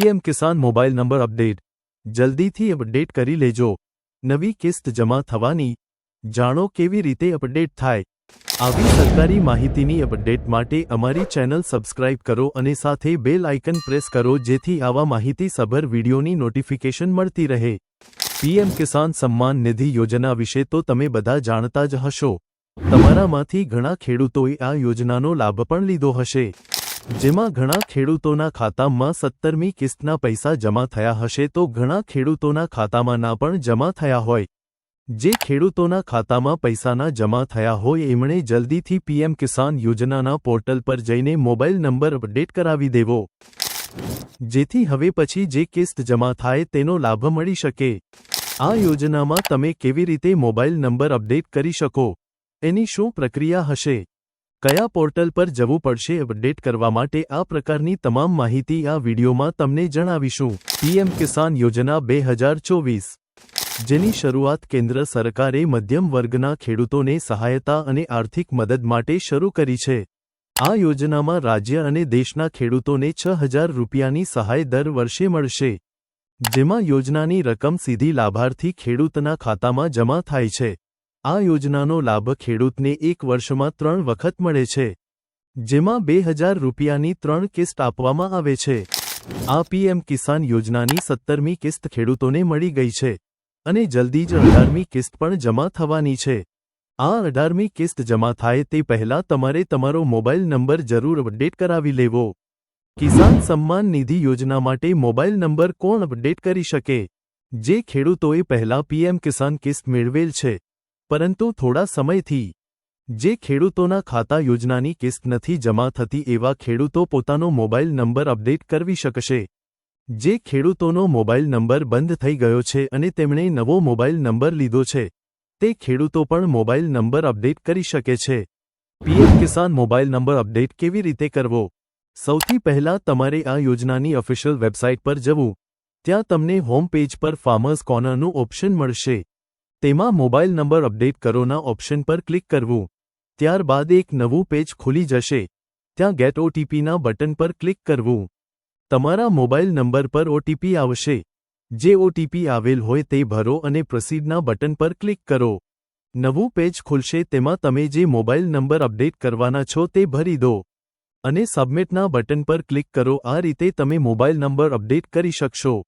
PM Kisan mobile number update. જલ્દીથી update કરી લેજો. નવી કિસ્ત જમા થવાની. જાણો કેવી રીતે અપડેટ થાય. આવી સરકારી માહિતીની અપડેટ માટે અમારી ચેનલ સબસ્ક્રાઇબ કરો અને સાથે બેલ આઇકન પ્રેસ કરો જેથી આવા માહિતીસભર વિડીયોની નોટિફિકેશન મળતી રહે. પીએમ કિસાન સન્માન નિધિ યોજના વિશે તો તમે બધા જાણતા જ હશો. તમારામાંથી ઘણા ખેડૂતોએ આ યોજનાનો લાભ પણ લીધો હશે. જેમાં ઘણા ખેડૂતોના ખાતામાં સત્તરમી કિસ્તના પૈસા જમા થયા હશે તો ઘણા ખેડૂતોના ખાતામાં ના પણ જમા થયા હોય. જે ખેડૂતોના ખાતામાં પૈસાના જમા થયા હોય એમણે જલ્દીથી પીએમ કિસાન યોજનાના પોર્ટલ પર જઈને મોબાઈલ નંબર અપડેટ કરાવી દેવો. જેથી હવે પછી જે કિસ્ત જમા થાય તેનો લાભ મળી શકે. આ યોજનામાં તમે કેવી રીતે મોબાઈલ નંબર અપડેટ કરી શકો? એની શું પ્રક્રિયા હશે? કયા પોર્ટલ પર જવું પડશે અપડેટ કરવા માટે આ પ્રકારની તમામ માહિતી આ વિડીયોમાં તમને જણાવીશું. પીએમ કિસાન યોજના બે હજાર ચોવીસ. જેની શરૂઆત કેન્દ્ર સરકારે મધ્યમ વર્ગના ખેડૂતોને સહાયતા અને આર્થિક મદદ માટે શરૂ કરી છે. આ યોજનામાં રાજ્ય અને દેશના ખેડૂતોને છ હજાર રૂપિયાની સહાય દર વર્ષે મળશે. જેમાં યોજનાની રકમ સીધી લાભાર્થી ખેડૂતના ખાતામાં જમા થાય છે. આ યોજનાનો લાભ ખેડૂતને એક વર્ષમાં ત્રણ વખત મળે છે, જેમાં બે હજાર રૂપિયાની ત્રણ કિસ્ત આપવામાં આવે છે. આ પીએમ કિસાન યોજનાની સત્તરમી કિસ્ત ખેડૂતોને મળી ગઈ છે અને જલ્દી જ અઢારમી કિસ્ત પણ જમા થવાની છે. આ અઢારમી કિસ્ત જમા થાય તે પહેલા તમારે તમારો મોબાઈલ નંબર જરૂર અપડેટ કરાવી લેવો. કિસાન સન્માન નિધિ યોજના માટે મોબાઈલ નંબર કોણ અપડેટ કરી શકે? જે ખેડૂતોએ પહેલા પીએમ કિસાન કિસ્ત મેળવેલ છે. પરંતુ થોડા સમયથી, જે ખેડૂતોના ખાતા યોજનાની કિસ્ત નથી જમા થતી એવા ખેડૂતો પોતાનો મોબાઈલ નંબર અપડેટ કરવી શકશે. જે ખેડૂતોનો મોબાઈલ નંબર બંધ થઈ ગયો છે અને તેમણે નવો મોબાઈલ નંબર લીધો છે, તે ખેડૂતો પણ મોબાઈલ નંબર અપડેટ કરી શકે છે. PM Kisan mobile number update કેવી રીતે કરવો? સૌથી પહેલા તમારે આ યોજનાની ઓફિશિયલ વેબસાઇટ પર જવું. ત્યાં તમને હોમ પેજ પર ફાર્મર્સ કોર્નરનું ઓપ્શન મળશે. તેમાં મોબાઈલ નંબર અપડેટ કરોના ઓપ્શન પર ક્લિક કરવું. ત્યારબાદ એક નવું પેજ ખુલી જશે. ત્યાં ગેટ ઓટીપીના બટન પર ક્લિક કરવું. તમારા મોબાઈલ નંબર પર ઓટીપી આવશે. જે ઓટીપી આવેલ હોય તે ભરો અને પ્રોસીડના બટન પર ક્લિક કરો. નવું પેજ ખુલશે તેમાં તમે જે મોબાઈલ નંબર અપડેટ કરવાના છો તે ભરી દો. અને સબમિટના બટન પર ક્લિક કરો. આ રીતે તમે મોબાઈલ નંબર અપડેટ કરી શકશો.